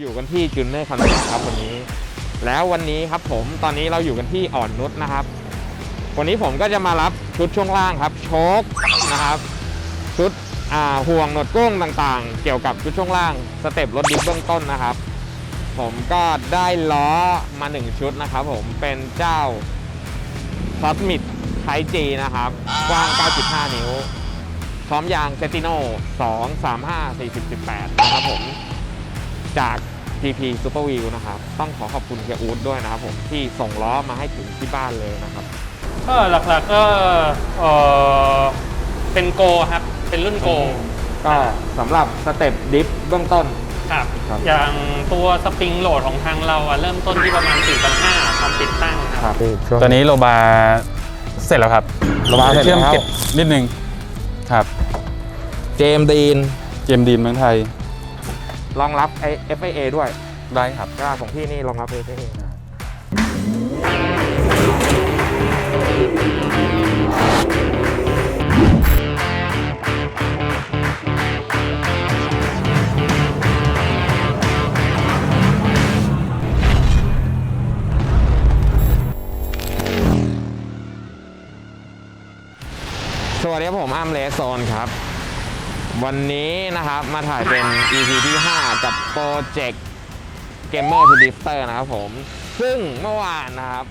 อยู่กันที่จุนเนอร์คอนเซ็ปต์ครับวันนี้ แล้ววันนี้ครับผมตอนนี้เราอยู่กันที่อ่อนนุชนะครับ วันนี้ผมก็จะมารับชุดช่วงล่างครับโชคนะครับ ชุดห่วงหนวดกุ้งต่างๆ เกี่ยวกับชุดช่วงล่าง สเต็ปรถดิฟเบื้องต้นนะครับ ผมก็ได้ล้อมาหนึ่งชุดนะครับ ผมเป็นเจ้าซอสมิดไทจีนะครับกว้าง 9.5 นิ้วพร้อมยางเซติโน่2 3 5 40 18 นะครับผม จาก TP Super View นะครับ ต้องขอขอบคุณเฮียอูดด้วยนะครับผมที่ส่งล้อมาให้ถึงที่บ้านเลยนะครับก็หลักๆก็เออเป็นโกครับ เป็นรุ่นโกก็สำหรับสเต็ปดิฟเบื้องต้น ครับ ครับ อย่างตัวสปริงโหลดของทางเราอะเริ่มต้นที่ประมาณ 4,500ความติดตั้งครับตอนนี้โลบาเสร็จแล้วครับโลบาเสร็จเชื่อมแล้วเก็บนิดนึงครับ เจมส์ดีนเกมดีนเมืองไทย รองรับไอ FIA ด้วยได้ครับ ก็ของพี่นี่รองรับ FIA สวัสดีครับผมอ้ามเลสโซนครับ วันนี้นะครับมาถ่ายเป็น EP ที่ 5 กับโปรเจกต์ Gamer to Drifter นะครับผม ซึ่งเมื่อวานนะครับ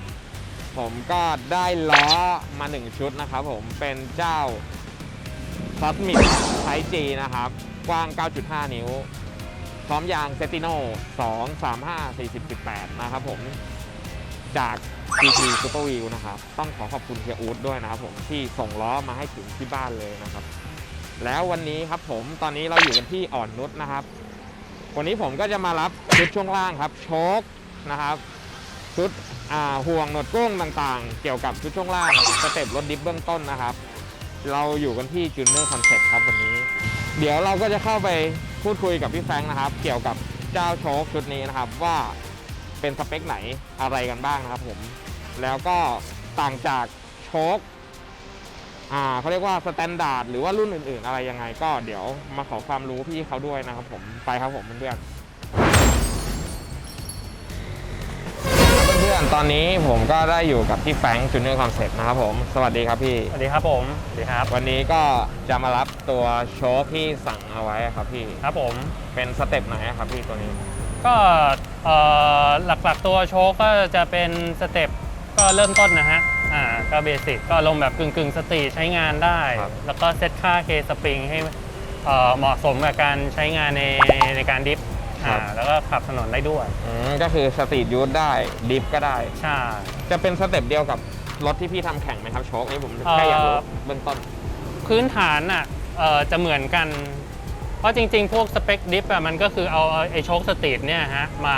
ผมก็ได้ล้อมา1ชุดนะครับผมเป็นเจ้า Cosmic Type G นะครับ กว้าง 9.5 นิ้ว พร้อมยางเซติโน่2 3 5 40 18 นะครับผม จาก GT Super View นะครับ ต้องขอขอบคุณเฮียอูดด้วยนะครับผมที่ส่งล้อมาให้ถึงที่บ้านเลยนะครับ แล้ววันนี้ครับผมตอนนี้เราอยู่กันที่อ่อนนุชนะครับ วันนี้ผมก็จะมารับชุดช่วงล่างครับโชคนะครับชุดห่วงหนวดกุ้งต่างๆ เกี่ยวกับชุดช่วงล่างสเต็ปรถดิฟเบื้องต้นนะครับ เราอยู่กันที่จูเนอร์คอนเซ็ปต์ครับวันนี้ เดี๋ยวเราก็จะเข้าไปพูดคุยกับพี่แฟงนะครับ เกี่ยวกับเจ้าโชคชุดนี้นะครับว่าเป็นสเปคไหนอะไรกันบ้างนะครับผมแล้วก็ต่างจากโชค อ่าเขาเรียกว่าสแตนดาร์ดหรือว่ารุ่นอื่นๆ อะไรยังไง ก็เดี๋ยวมาขอความรู้พี่เขาด้วยนะครับผมไปครับผมเพื่อนๆเพื่อนๆตอนนี้ผมก็ได้อยู่กับพี่แฟรงค์จูเนียร์คอนเซ็ปต์นะครับผมสวัสดีครับพี่ สวัสดีครับผมสวัสดีครับวันนี้ก็จะมารับตัวโชคที่สั่งเอาไว้ครับพี่ครับผมเป็นสเต็ปไหนอะครับพี่ตัวนี้ก็เอ่อหลักๆตัวโชว์ก็จะเป็นสเต็ปก็เริ่มต้นนะฮะ อ่าก็เบสิกก็ลงแบบกึ่งกึ่งๆสตรีทใช้งานได้ ครับ แล้วก็เซตค่าเคสปริงให้เอ่อเหมาะสมกับการใช้งานในในการดิฟอ่าแล้วก็ขับถนนได้ด้วยอืมก็คือสตรีทยูทได้ดิฟก็ได้ ใช่ จะเป็นสเต็ปเดียวกับรถที่พี่ทำแข่งไหมครับโชคนี่ผมเอ่อ แค่อยากรู้เบื้องต้น พื้นฐานอะเอ่อจะเหมือนกัน เพราะจริงๆ พวกสเปคดิฟอะมันก็คือเอาไอโชคสตรีทเนี่ยฮะมา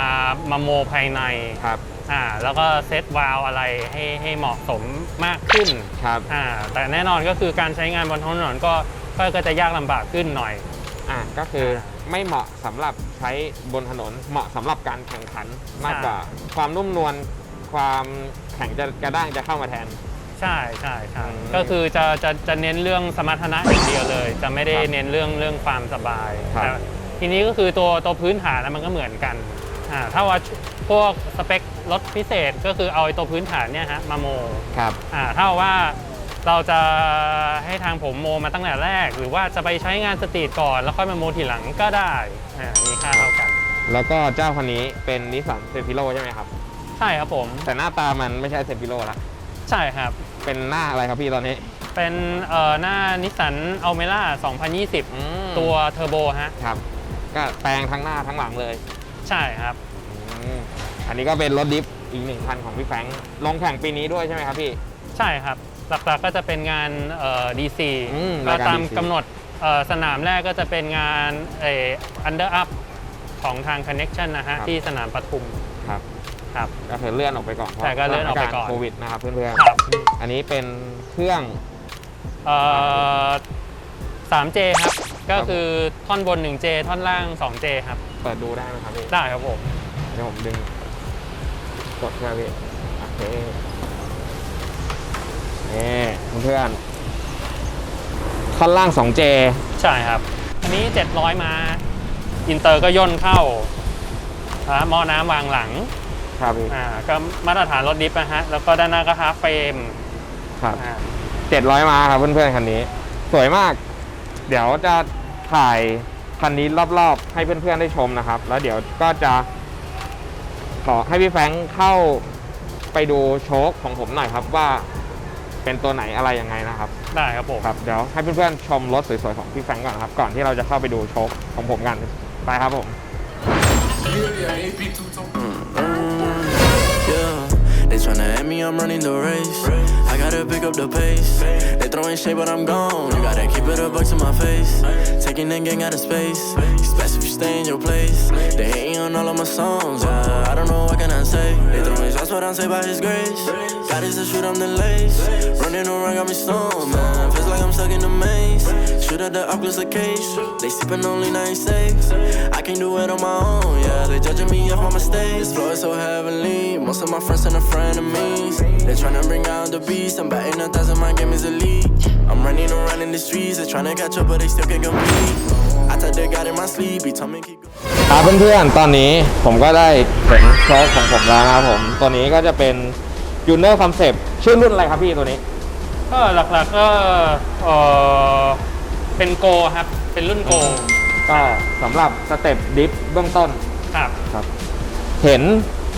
มาโมภายใน ครับ อ่าแล้วก็เซตวาล์วอะไรให้ให้เหมาะสมมากขึ้นครับอ่าแต่แน่นอนก็คือการใช้งานบนท้องถนนก็ก็ก็จะยากลำบากขึ้นหน่อย อะก็คืออาไม่เหมาะสำหรับใช้บนถนน เหมาะสำหรับการแข่งขันมากกว่า ความนุ่มนวลความแข็งจะกระด้างจะเข้ามาแทน ใช่ใช่ใช่อืมก็คือจะจะจะเน้นเรื่องสมรรถนะอย่างเดียวเลย จะไม่ได้ครับเน้นเรื่องเรื่องความสบายครับ แต่ทีนี้ก็คือตัวตัวพื้นฐานนะมันก็เหมือนกันอ่าถ้าว่าพวกสเปค รถพิเศษก็คือเอาไอ้ตัวพื้นฐานเนี่ยฮะมาโมครับ อ่าถ้าว่าเราจะให้ทางผมโมมาตั้งแต่แรก หรือว่าจะไปใช้งานสตรีทก่อนแล้วค่อยมาโมทีหลังก็ได้อ่ามีค่าเท่ากัน แล้วก็เจ้าคันนี้เป็นนิสสันเซฟิโลใช่ไหมครับ ใช่ครับผม แต่หน้าตามันไม่ใช่เซฟิโลละใช่ครับ เป็นหน้าอะไรครับพี่ตอนนี้ เป็นเอ่อหน้านิสสันอัลเมล่า2020 ตัวเทอร์โบฮะ ครับ ก็แปลงทั้งหน้าทั้งหลังเลยใช่ครับ อืม อันนี้ก็เป็นรถดิฟอีกหนึ่งคันของพี่แฟรงค์ลงแข่งปีนี้ด้วยใช่ไหมครับพี่ ใช่ครับ หลักๆก็จะเป็นงานเอ่อ DC อืมก็รายการ ตาม DC กำหนดเอ่อสนามแรกก็จะเป็นงานเอ่อ Under Up ของทาง Connection นะฮะ ครับ ที่สนามปทุม ครับครับ ก็คือเลื่อนออกไปก่อนพราะใช่ก็เลื่อนออกไปก่อน สถาารณ์โควิดนะครับเพื่อนครับๆอันนี้เป็นเครื่อง เอ่อ 3J ครับ ก็คือท่อนบน 1J ท่อนล่าง 2J ครับ เปิดดูได้ไหมครับพี่ได้ครับผม เดี๋ยวผมดึง กดใช่ไหมพี่โอเคนี่เพื่อนๆท่อนล่าง 2J ใช่ครับ อันนี้ 700 มา อินเตอร์ก็ย่นเข้าอ่าหม้อน้ำวางหลังครับพี่อ่าก็มาตรฐานรถดิฟนะฮะ แล้วก็ด้านหน้าก็ฮาร์ฟเฟรมครับ อ่าเจ็ดร้อยมาครับเพื่อนๆคันนี้ สวยมาก เดี๋ยวจะถ่ายคันนี้รอบๆ ให้เพื่อนๆได้ชมนะครับ แล้วเดี๋ยวก็จะ ขอให้พี่แฟรงค์เข้าไปดูโชคของผมหน่อยครับว่าเป็นตัวไหนอะไรยังไงนะครับ ได้ครับผมครับเดี๋ยวให้เพื่อนๆชมรถสวยๆของพี่แฟรงค์ก่อนครับ ก่อนที่เราจะเข้าไปดูโชคของผมกันไปครับผม Yeah, they tryna at me, I'm running the race. I gotta pick up the pace. They throwing shade, but I'm gone. You gotta keep it a buck to my face. Taking that gang out of space. It's best if you stay in your place. They hating on all of my songs. Yeah, I don't know what can I say. They throwing shots, but I'm saved by His grace. God is the shoot, I'm the lace. Running around got me stoned, man. Feels like I'm stuck in the maze. Shoot at the Oculus case. They sipping only 96. I can't do it on my own, yeah. They judging me off my mistakes. Flow is so heavenly. Most of my friends and the frenemies. They tryna bring out the beast. I'm batting a thousand, my game is elite. I'm running around in the streets. They tryna catch up, but they still can't compete. I thought they got in my sleep. He told me keep going. ครับเพื่อนๆ ตอนนี้ผมก็ได้เห็นโชคของผมแล้วนะครับผม ตัวนี้ก็จะเป็น j u n i o r Concept ชื่อรุ่นอะไรครับพี่ตัวนี้ ก็หลักๆก็เออเป็นโกครับ เป็นรุ่นโกก็สำหรับสเต็ปดิฟเบื้องต้นครับ ครับ เห็น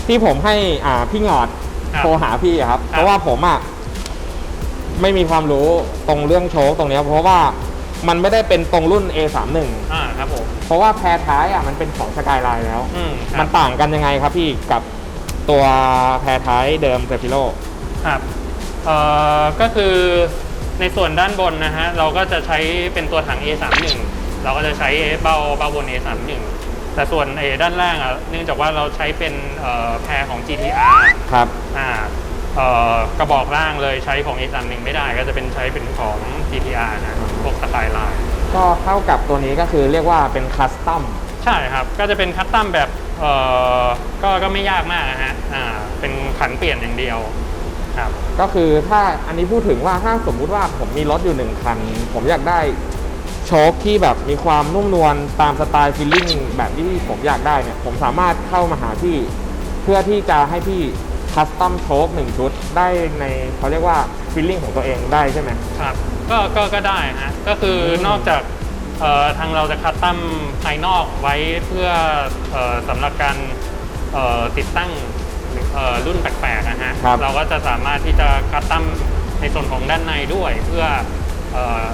ที่ผมให้อ่าพี่หงอดครับโทรหาพี่อะครับ ครับ เพราะว่าผมอะไม่มีความรู้ตรงเรื่องโชคตรงเนี้ยเพราะว่า มันไม่ได้เป็นตรงรุ่น A31 อ่าครับผมเพราะว่าแพรท้ายอะมันเป็นของสกายไลน์แล้ว อืมคมัรันบต่างกันยังไงครับพี่กับตัวแพรท้ายเดิมเซฟิโล ครับเอ่อก็คือในส่วนด้านบนนะฮะเราก็จะใช้เป็นตัวถัง A31 เราก็จะใช้เบ้าเบ้าบน A31 แต่ส่วนไอ้ด้านล่างอะเนื่องจากว่าเราใช้เป็นเอ่อแพรของ GTR ครับ อ่าเอ่อกระบอกล่างเลยใช้ของ A31 ไม่ได้ก็จะเป็นใช้เป็นของ GTR นะพ วกสไตล์ไลน์ก็เท่ากับตัวนี้ก็คือเรียกว่าเป็นคัสตอมใช่ครับ ก็จะเป็นคัสตัมแบบเอ่อก็ก็ไม่ยากมากนะฮะอ่าเป็นขันเปลี่ยนอย่างเดียวครับก็คือถ้าอันนี้พูดถึงว่าถ้าสมมุติว่าผมมีรถอยู่หนึ่งคัน ผมอยากได้โชคที่แบบมีความนุ่มนวลตามสไตล์ฟีลลิ่งแบบที่ผมอยากได้เนี่ย ผมสามารถเข้ามาหาพี่ เพื่อที่จะให้พี่คัสตอมโชคหนึ่งชุดได้ในเขาเรียกว่าฟีลลิ่งของตัวเองได้ใช่ไหมครับ ก็ก็ก็ได้ฮะก็คืออมนอกจากเอ่อทางเราจะคัสตัมภายนอกไว้เพื่อเอ่อสำหรับการเอ่อติดตั้งเอ่อรุ่นแปลกๆนะฮะครับ เราก็จะสามารถที่จะคัสตัมในส่วนของด้านในด้วยเพื่อเอ่อ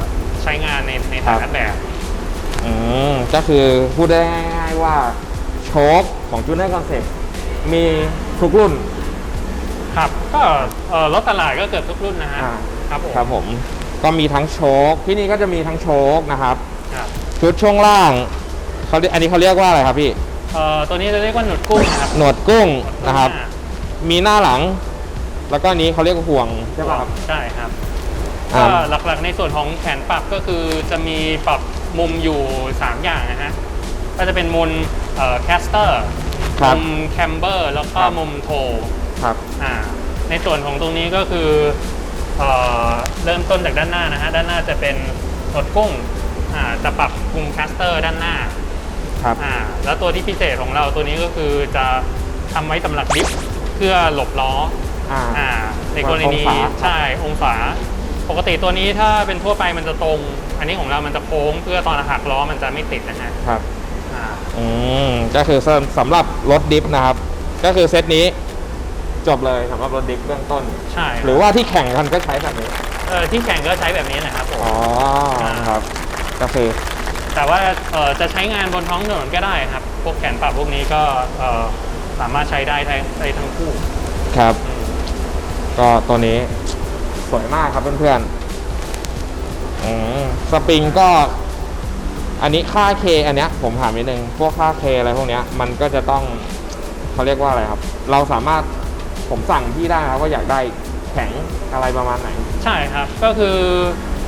ใช้งานในในทางแบบ อืมก็คือพูดได้ง่ายๆว่าโชคของจูเนอร์คอนเซ็ปมีทุกรุ่น ครับก็เอ่อรถตลาดก็เกือบทุกรุ่นนะฮะอ่า ครับผม ครับผม ก็มีทั้งโชคที่นี่ก็จะมีทั้งโชคนะครับครับชุดช่วงล่างเขาเรียกอันนี้เขาเรียกว่าอะไรครับพี่เอ่อตัวนี้จะเรียกว่าหนวดกุ้งนะครับหนวดกุ้งนะครับหวดกุ้งหามีหน้าหลัง แล้วก็อันนี้เขาเรียกว่าห่วงใช่ป่ะครับ ใช่ครับอ่าก็หลักๆในส่วนของแขนปรับก็คือจะมีปรับมุมอยู่ 3 อย่างนะฮะก็จะเป็นมุมแคสเตอร์ครับ มุมแคมเบอร์แล้วก็ครับ มุมโท ครับ อ่าในส่วนของตรงนี้ก็คือ เอ่อเริ่มต้นจากด้านหน้านะฮะด้านหน้าจะเป็นหนวดกุ้งอ่าจะปรับมุมแคสเตอร์ด้านหน้าครับอ่าแล้วตัวที่พิเศษของเราตัวนี้ก็คือจะทำไว้สำหรับดิฟเพื่อหลบล้ออ่าอ่าในกรณีองศาใช่องศาปกติตัวนี้ถ้าเป็นทั่วไปมันจะตรง อันนี้ของเรามันจะโค้งเพื่อตอนหักล้อมันจะไม่ติดนะฮะครับอ่าอืมก็คือสำสำหรับรถดิฟนะครับ ก็คือเซตนี้ จบเลยสำหรับรถดิฟเบื้องต้น ใช่หรือว่าที่แข่งกันก็ใช้แบบนี้ เออที่แข่งก็ใช้แบบนี้แหละครับผมอ๋อครับก็คือแต่ว่าเออจะใช้งานบนท้องถนนก็ได้ครับ พวกแขนปรับพวกนี้ก็เออสามารถใช้ได้ทั้งได้ทั้งคู่ครับอืมก็ตัวนี้สวยมากครับเพื่อนๆอืมสปริงก็ อันนี้ค่าเคอันเนี้ย ผมถามนิดนึงพวกค่าเคอะไรพวกเนี้ย มันก็จะต้องเขาเรียกว่าอะไรครับ เราสามารถ ผมสั่งพี่ได้ครับว่าอยากได้แข็งอะไรประมาณไหน ใช่ครับ ก็คือ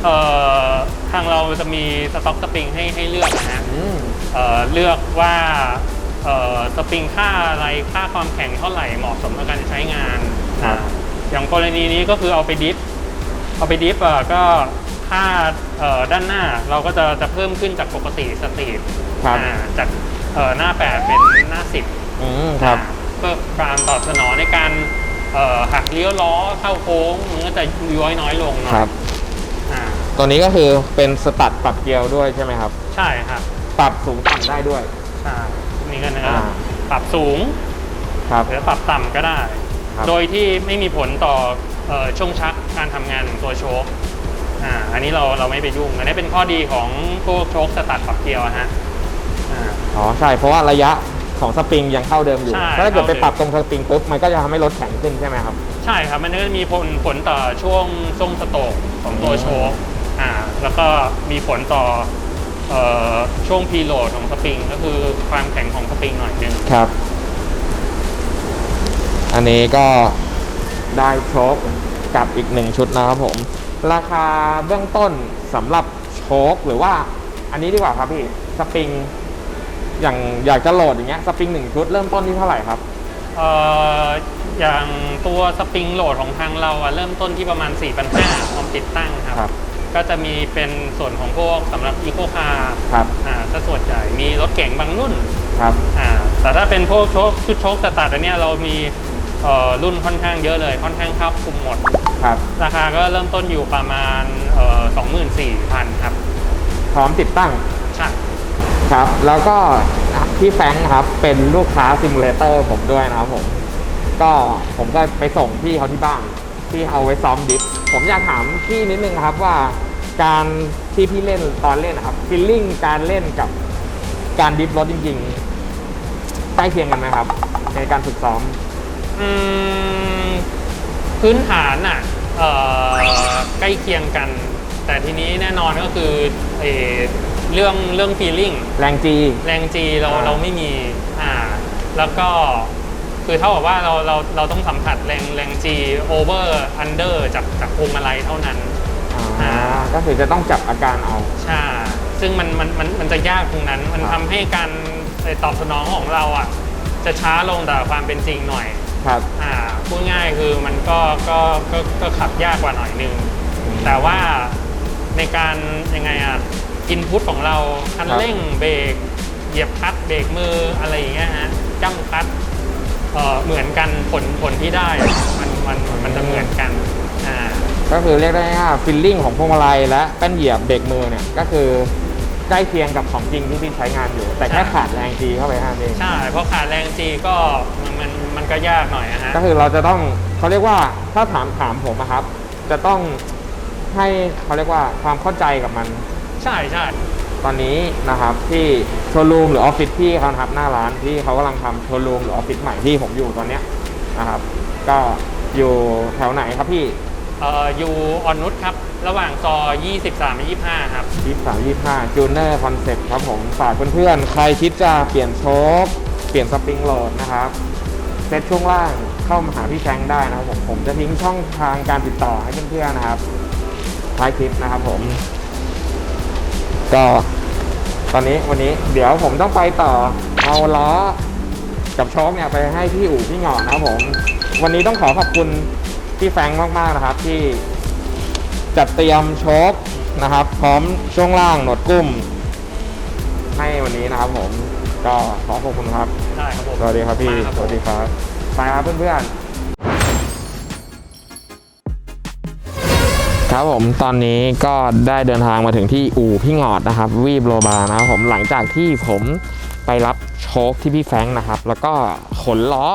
เอ่อทางเราจะมีสต็อกสปริงให้ให้เลือกนะฮะอืม เอ่อเลือกว่าเอ่อสปริงค่าอะไรค่าความแข็งเท่าไหร่เหมาะสมกับการใช้งานครับ อ่าอย่างกรณีนี้ก็คือเอาไปดิฟเอาไปดิฟเอ่อก็ค่าเอ่อด้านหน้าเราก็จะจะเพิ่มขึ้นจากปกติสตรีทครับอ่าจากเอ่อหน้า 8 เป็นหน้า 10 อืมครับ เพื่อการตอบสนองในการเอ่อหักเลี้ยวล้อเข้าโค้งมันก็จะย้อยน้อยลงหน่อยครับอ่าตัวนี้ก็คือเป็นสตัดปรับเกียร์ด้วยใช่ไหมครับ ใช่ครับปรับสูงต่ำได้ด้วย ใช่นี่ก็นะอ่า ปรับสูงครับ หรือปรับต่ำก็ได้ ครับ โดยที่ไม่มีผลต่อเอ่อช่วงชักการทำงานของตัวโชคอ่าอันนี้เราเราไม่ไปยุ่งอันนี้เป็นข้อดีของพวกโชคสตัดปรับเกียร์อะฮะอ่า อ๋อใช่เพราะว่าระยะ ของสปริงยังเข้าเดิมอยู่ใช่ถ้าเกิดไปเท่าเดิม ปรับตรงสปริงปุ๊บมันก็จะทำให้รถแข็งขึ้นใช่ไหมครับ ใช่ครับ มันก็จะมีผลผลต่อช่วงช่วงสโตรกของตัวโชคอ่าแล้วก็มีผลต่อเอ่อช่วงพีโหลดของสปริง ก็คือความแข็งของสปริงหน่อยนึง ครับ อันนี้ก็ได้โชคกับอีกหนึ่งชุดนะครับผม ราคาเบื้องต้นสำหรับโชคหรือว่า อันนี้ดีกว่าครับพี่ สปริง อย่างอยากจะโหลดอย่างเงี้ยสปริงหนึ่งชุดเริ่มต้นที่เท่าไหร่ครับ เอ่ออย่างตัวสปริงโหลดของทางเราอะเริ่มต้นที่ประมาณ 4,500พร้อมติดตั้งครับ ครับ ก็จะมีเป็นส่วนของพวกสำหรับอีโคคาร์ครับอ่าซะส่วนใหญ่มีรถเก๋งบางรุ่นครับ อ่าแต่ถ้าเป็นพวกโชคชุดโชคสตาร์ทอันเนี้ยเรามีเอ่อรุ่นค่อนข้างเยอะเลย ค่อนข้างครอบคลุมหมด ครับ ราคาก็เริ่มต้นอยู่ประมาณเอ่อ24,000 ครับพร้อมติดตั้ง ใช่ ครับ แล้วก็พี่แฟงครับเป็นลูกค้าซิมูเลเตอร์ผมด้วยนะครับผม ก็ผมก็ไปส่งพี่เขาที่บ้านที่เอาไว้ซ้อมดิฟผมอยากถามพี่นิดนึงครับว่าการที่พี่เล่นตอนเล่นนะครับฟีลลิ่งการเล่นกับการดิฟรถจริงๆใกล้เคียงกันไหมครับ ในการฝึกซ้อมอืมพื้นฐานอะใกล้เคียงกัน แต่ทีนี้แน่นอนก็คือ เอ่อเรื่องเรื่อง feeling แรงจี แรงจีเราอ่า เราไม่มี อ่า แล้วก็คือเท่ากับว่าเราเราเราต้องสัมผัสแรงแรงจีโอเวอร์อันเดอร์จากจากพวงมาลัยเท่านั้น อ่า ก็คือจะต้องจับอาการเอา ใช่ ซึ่งมันมันมันมันจะยากตรงนั้น มันครับทำให้การตอบสนองของเราอะ จะช้าลงแต่ความเป็นจริงหน่อย ครับ อ่า พูดง่ายคือมันก็ก็ก็ก็ขับยากกว่าหน่อยนึง แต่ว่าในการยังไงอะ อินพุตของเราคันครับเร่งเบรกเหยียบคลัตช์เบรกมืออะไรอย่างเงี้ยฮะจ้ำคลัตช์เอ่อเหมือนกันผลผลที่ได้มันมันมันจะเหมือนกันอ่าก็คือเรียกได้ว่าฟิลลิ่งของพวงมาลัยและแป้นเหยียบเบรกมือเนี่ยก็คือใกล้เคียงกับของจริงที่พี่ใช้งานอยู่ แต่แค่ใช่ขาดแรงจีเข้าไปห้าเองใช่เพราะขาดแรงจีก็มันมันมันก็ยากหน่อยนะฮะก็คือเราจะต้องเขาเรียกว่าถ้าถามถามผมอะครับ จะต้องให้เขาเรียกว่าความเข้าใจกับมัน ใช่ใช่ตอนนี้นะครับที่โชว์รูมหรือออฟฟิศพี่เขานะครับหน้าร้านที่เขากำลังทำโชว์รูมหรือออฟฟิศใหม่ที่ผมอยู่ตอนเนี้ยนะครับ ก็อยู่แถวไหนครับพี่เอ่ออยู่ออนนุชครับ ระหว่างซอย23และ25 ครับ ยี่สามยี่ห้าจูเนอร์คอนเซ็ปต์ครับผมฝากเพื่อนๆ ใครคิดจะเปลี่ยนโชคเปลี่ยนสปริงโหลดนะครับเซตช่วงล่างเข้ามาหาพี่แฟรงค์ได้นะครับผมผมจะทิ้งช่องทางการติดต่อให้เพื่อนๆนะครับท้ายคลิปนะครับผม ก็ตอนนี้วันนี้เดี๋ยวผมต้องไปต่อเอาล้อกับโชคเนี่ยไปให้พี่อู่พี่หงอนนะครับผม วันนี้ต้องขอขอบคุณพี่แฟรงค์มากๆนะครับ ที่จัดเตรียมโชคนะครับ พร้อมช่วงล่างหนวดกุ้ม ให้วันนี้นะครับผมก็ขอขอบคุณครับ ได้ครับผมสวัสดีครับพี่มาครับสวัสดีครับไปครับเพื่อนๆ ครับผมตอนนี้ก็ได้เดินทางมาถึงที่อู่พี่งอดนะครับ วีบโรบานะครับผมหลังจากที่ผมไปรับโชคที่พี่แฟงนะครับ แล้วก็ขนล้อ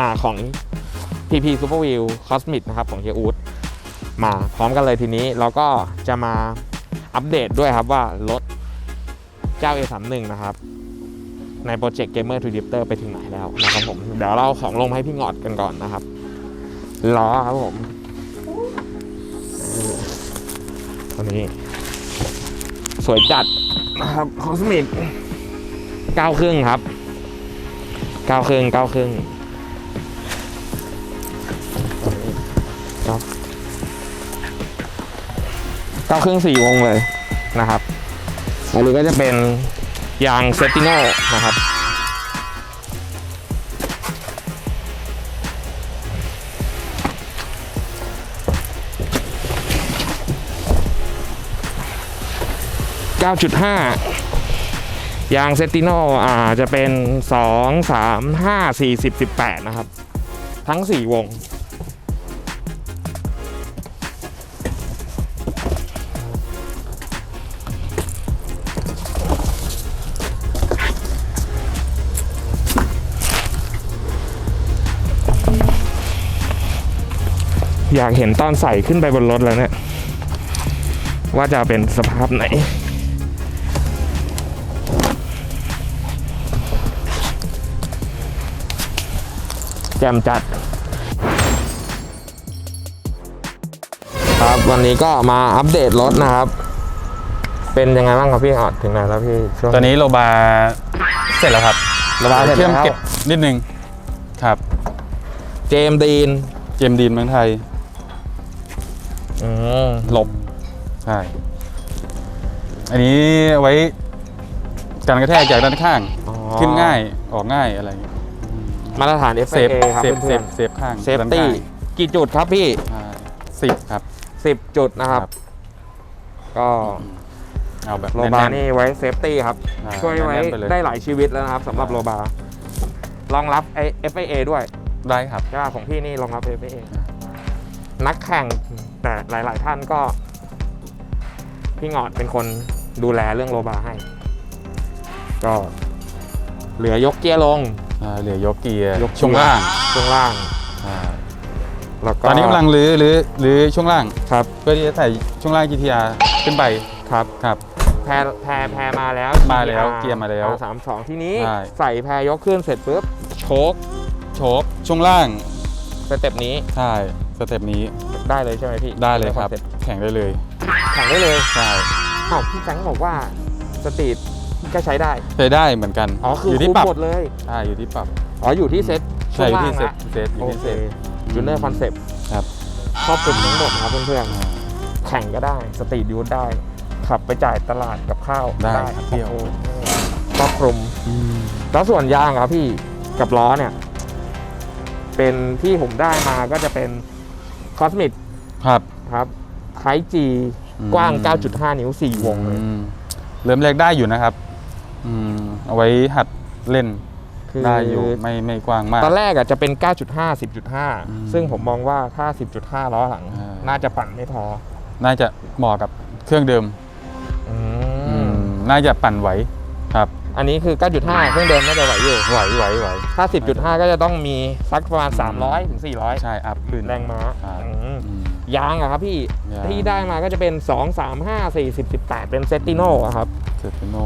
อ่าของ PP Super Wheel Cosmic นะครับของเฮียอูดมาพร้อมกันเลยทีนี้เราก็จะมาอัปเดตด้วยครับว่ารถเจ้า A31 นะครับ ในโปรเจกต์ Gamer to Drifter ไปถึงไหนแล้วนะครับผม เดี๋ยวเราของลงมาให้พี่งอดกันก่อนนะครับล้อครับผม ตัวนี้ สวยจัดนะครับคอสมิดเก้าครึ่งครับเก้าครึ่งเก้าครึ่งครับเก้าครึ่งสี่วงเลยนะครับอันนี้ก็จะเป็นยางเซติโนนะครับ 9.5 ยางเซติโนอ่าจะเป็น 2 3 5 4 0 18 นะครับ ทั้ง 4 วง อยากเห็นตอนใส่ขึ้นไปบนรถแล้วเนี่ย ว่าจะเป็นสภาพไหน จมจัด ครับวันนี้ก็มาอัปเดตรถนะครับ เป็นยังไงบ้างครับพี่ออดถึงไหนแล้วพี่ช่วงตอนนี้โลบาเสร็จแล้วครับระบายเสร็จเชื่อมแล้วเก็บนิดนึงครับเจมส์ดีนเจมดีนเมืองไทยอืมหลบใช่อันนี้เอาไว้การกระแทกจากด้านข้าง อ๋อ ขึ้นง่ายออกง่ายอะไรอย่างเงี้ย มาตรฐานเซฟ FIA ครับเซฟเซเพื่อนฟเซฟข้างๆเซฟตี้กี่จุดครับพี่สิบครับ 10 จุดนะครับ ครับ ก็เอาแบบโลบาแๆนี่ไว้เซฟตี้ครับ อ่าช่วยไว้แน่นๆไปเลยได้หลายชีวิตแล้วนะครับสำหรับโลบารองรับไอ FIA ด้วยได้ครับ ใช่ป่ะของพี่นี่รองรับ FIA นักแข่งแต่หลาย ๆ ท่านก็ พี่หงอดเป็นคนดูแลเรื่องโลบาให้ ก็ เหลือยกเกียร์ลง อ่าเหลือยกเกียร์ยกเกียร์ช่วงล่างช่วงล่างอ่าแล้วก็ตอนนี้กำลังรื้อรื้อรื้อช่วงล่างครับเพื่อที่จะใส่ช่วงล่าง GTR ขึ้นไปครับครับแพรแพรแพรมาแล้ว มาแล้วเกียร์มาแล้ว สามสองทีนี้ใช่ ใส่แพรยกขึ้นเสร็จปุ๊บโชคโชคช่วงล่างสเต็ปนี้ใช่สเต็ปนี้ได้เลยใช่ไหมพี่ได้เลยครับสต็ปแข่งได้เลยแข่งได้เลยใช่อ้าวพี่แฟรงค์บอกว่าสตรีท ก็ใช้ได้ ใช้ได้เหมือนกันอ๋อคืออยู่คุที่มปรับหมดเลยใช่อยู่ที่ปรับอ๋ออยู่ที่เซ็ตช่ใช่วงอยู่ล่างที่เซตละเซตอยู่โอที่เคเซตจูเนอร์คอนเซ็ปต์ครับครอบคลุมทั้งหมดครับเพื่อนอ่าๆแข่งก็ได้สตรีทยูทได้ ขับไปจ่ายตลาดกับข้าวได้ครับเที่ยวโอ้โหครอบคลุมแล้วส่วนยางครับพี่กับล้อเนี่ย เป็นที่ผมได้มาก็จะเป็นคอสมิ c ครับครับไทจีอืมกว้าง 9.5 นิ้ว 4 วงเลยอืมเริ่มแรกได้อยู่นะครับ อืมเอาไว้หัดเล่นคือ ได้อยู่ไม่ไม่กว้างมาก ตอนแรกอะจะเป็น 9.5 อืม10.5 ซึ่งผมมองว่าถ้า 10.5 ล้อหลัง อ่า น่าจะปั่นไม่พอน่าจะเหมาะกับเครื่องเดิมอือืมมน่าจะปั่นไหวครับอันนี้คือ 9.5 เครื่องเดิมน่าจะไหวอยู่ ไหวไหวไหวถ้า 10.5 ก็จะต้องมีสักประมาณ 300ถึง400 ใช่อัพขึ้น แรงม้าครับ อืมอืม ยางอะครับพี่ ยาง ที่ได้มาก็จะเป็น 2 3 5 4 10 18 เป็นเซติโน่ครับ เซติโน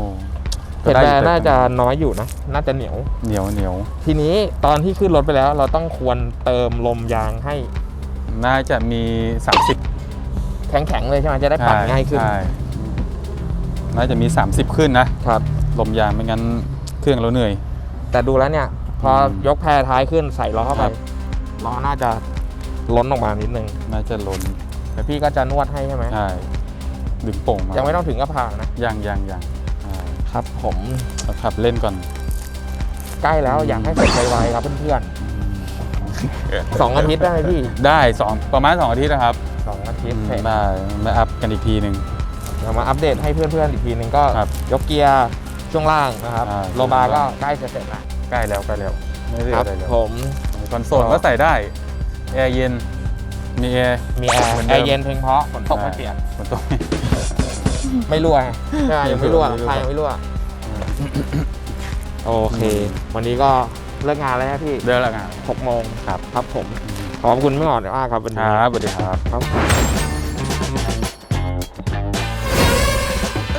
เพชรแดงน่าจะน้อยอยู่นะ น่าจะเหนียว เหนียวเหนียว ทีนี้ตอนที่ขึ้นรถไปแล้ว เราต้องควรเติมลมยางให้ น่าจะมี 30 แข็งๆเลยใช่ไหมจะได้ปั่นง่ายขึ้นใช่น่าจะมี 30 ขึ้นนะครับ ลมยางไม่งั้นเครื่องเราเหนื่อย แต่ดูแล้วเนี่ย พอมยกแพรท้ายขึ้นใส่ล้อเข้าไปครับล้อน่าจะล้นออกมานิดนึง น่าจะล้นแต่พี่ก็จะนวดให้ใช่ไหมใช่ดึงโป่งมา ยัยังไม่ต้องถึงกระผ่านะ ยังยังยังใช่ ครับผมเราขับเล่นก่อน ใกล้แล้วอยากให้เสร็จไวๆครับเพื่อนๆสองอาทิตย์ได้ไหมพี่ ได้สองประมาณ2อาทิตย์นะครับสองอาทิตอืย์มเสร็จได้มาอัพกันอีกทีหนึ่งเดี๋ยวมาอัปเดตให้เพื่อนๆอีกทีหนึ่งก็ครับยกเกียร์ช่วงล่างนะครับอ่าโลบาก็ใกล้จะเสร็จแล้วใกล้แล้วใกล้แล้วไม่ได้ครับอะไรแล้วผมคอนโซลก็ใส่ได้แอร์เย็นมีแอร์มีแอร์เหมือนแอเดิมร์เย็นเพียงเพราะฝนตกไม่เปียกฝนตก ไม่รั่วไงใช่ไหมยังไม่รั่วไม่รั่วใครยังไม่รั่ว โอเค วันนี้ก็เลิกงานแล้วนะพี่เดินละงานหกโมงครับ ครับผม ขอบคุณไม่หอดมากครับวันคนี้รับสวัสดีครับ ครับ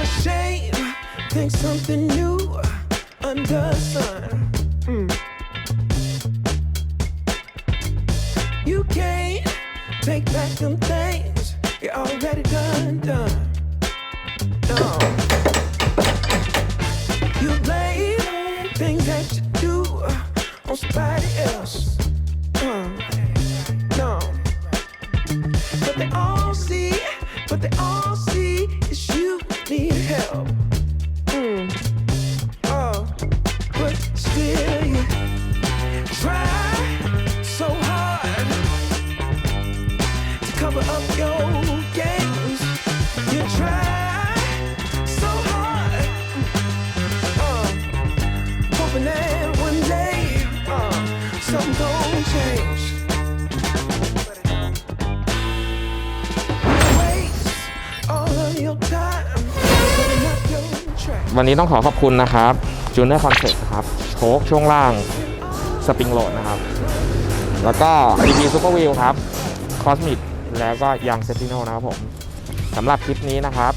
ashamed. Think something new under the sun. นี้ต้องขอขอบคุณนะครับจูเนอร์คอนเซ็ปต์ครับโชคช่วงล่างสปริงโหลดนะครับ แล้วก็ DP Super Wheel ครับ Cosmic แล้วก็ยังเซติโนนะครับผมสำหรับคลิปนี้นะครับ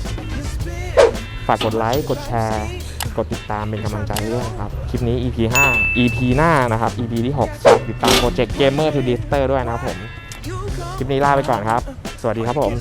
ฝากกดไลค์ กดแชร์ กดติดตามเป็นกำลังใจด้วยครับ คลิปนี้ EP 5 EP หน้านะครับ EP ที่6ฝากติดตามโปรเจกต์ Gamer to Dister ด้วยนะครับผม คลิปนี้ลาไปก่อนครับ สวัสดีครับผม